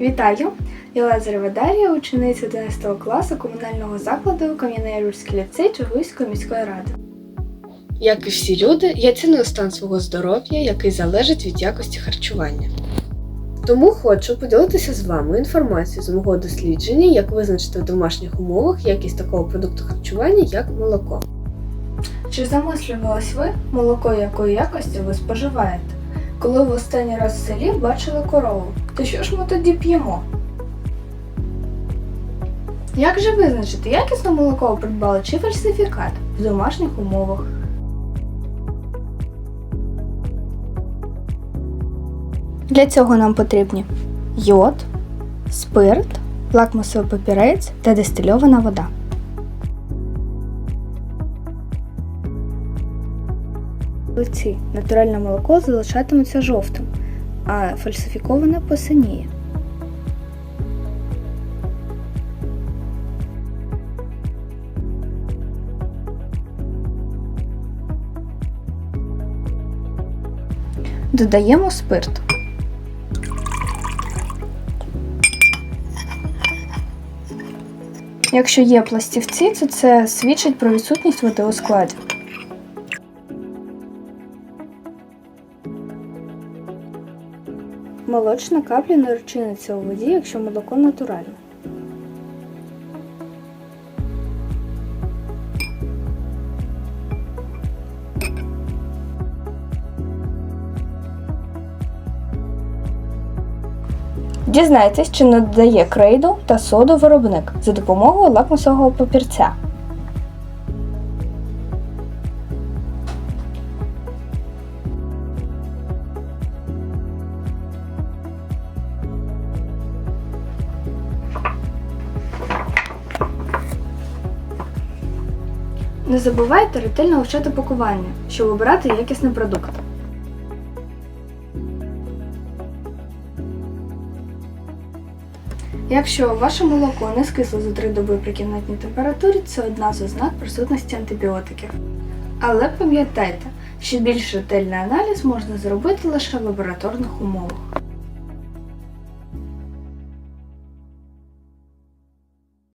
Вітаю! Я Лазарева Дар'я, учениця 11 класу комунального закладу Кам'янець ліцей Чугуйської міської ради. Як і всі люди, я ціную стан свого здоров'я, який залежить від якості харчування. Тому хочу поділитися з вами інформацією з мого дослідження, як визначити в домашніх умовах якість такого продукту харчування, як молоко. Чи замислювались ви, молоко якої якості ви споживаєте? Коли в останній раз в селі бачили корову, то що ж ми тоді п'ємо? Як же визначити, якісне молоко придбали чи фальсифікат в домашніх умовах? Для цього нам потрібні йод, спирт, лакмусовий папірець та дистильована вода. Лиці натуральне молоко залишатиметься жовтим, а фальсифіковане посиніє. Додаємо спирт. Якщо є пластівці, то це свідчить про відсутність води у складі. Молочна капля не розчиниться у воді, якщо молоко натуральне. Дізнайтесь, чи не додає крейду та соду виробник за допомогою лакмусового папірця. Не забувайте ретельно вивчати пакування, щоб обирати якісний продукт. Якщо ваше молоко не скисло за 3 доби при кімнатній температурі, це одна з ознак присутності антибіотиків. Але пам'ятайте, що більш ретельний аналіз можна зробити лише в лабораторних умовах.